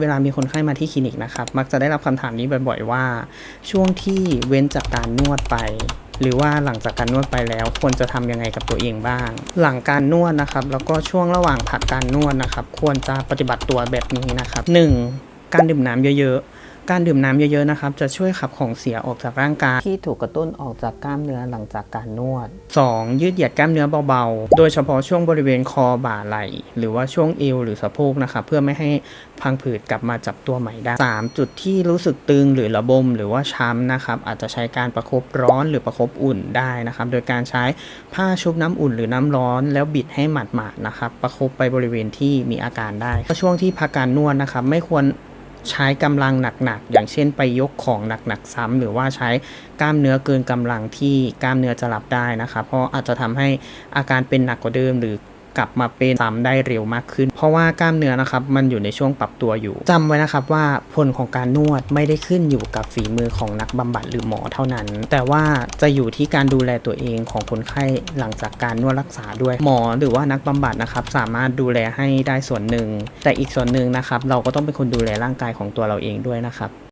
เวลามีคนไข้มาที่คลินิกนะครับ มักจะได้รับคำถามนี้บ่อยๆว่า ช่วงที่เว้นจากการนวดไป หรือว่าหลังจากการนวดไปแล้วควรจะทำยังไงกับตัวเองบ้าง หลังการนวดนะครับ แล้วก็ช่วงระหว่างผักการนวดนะครับ ควรจะปฏิบัติตัวแบบนี้นะครับ 1. การดื่มน้ำเยอะๆ การดื่มน้ำเยอะๆนะครับ จะช่วยขับของเสียออกจากร่างกาย ที่ถูกกระตุ้นออกจากกล้ามเนื้อหลังจากการนวด 2. ยืดเหยียดกล้ามเนื้อเบาๆ โดยเฉพาะช่วงบริเวณคอบ่าไหล่หรือว่าช่วงเอวหรือสะโพกนะครับเพื่อไม่ให้พังผืดกลับมาจับตัวใหม่ได้ 3. จุดที่รู้สึกตึงหรือระบมหรือว่าช้ำนะครับอาจจะใช้การประคบร้อนหรือประคบอุ่นได้นะครับโดยการใช้ผ้าชุบน้ำอุ่นหรือน้ำร้อน แล้วบิดให้หมาดๆนะครับประคบไปบริเวณที่มีอาการได้ช่วงที่พักการนวดนะครับไม่ควร ใช้กำลังหนักๆ อย่างเช่นไปยกของหนักๆซ้ำหรือว่าใช้กล้ามเนื้อเกินกำลังที่กล้ามเนื้อจะรับได้นะครับเพราะอาจจะทำให้อาการเป็นหนักกว่าเดิมหรือ กลับมาเป็นซ้ำได้เร็วมากขึ้น เพราะว่ากล้ามเนื้อนะครับมันอยู่ในช่วงปรับตัวอยู่จำไว้นะครับว่าผลของการนวดไม่ได้ขึ้นอยู่กับฝีมือของนักบำบัดหรือหมอเท่านั้น แต่ว่าจะอยู่ที่การดูแลตัวเองของคนไข้หลังจากการนวดรักษาด้วยหมอหรือว่านักบำบัดนะครับสามารถดูแลให้ได้ส่วนหนึ่ง แต่อีกส่วนหนึ่งนะครับเราก็ต้องเป็นคนดูแลร่างกายของตัวเราเองด้วยนะครับ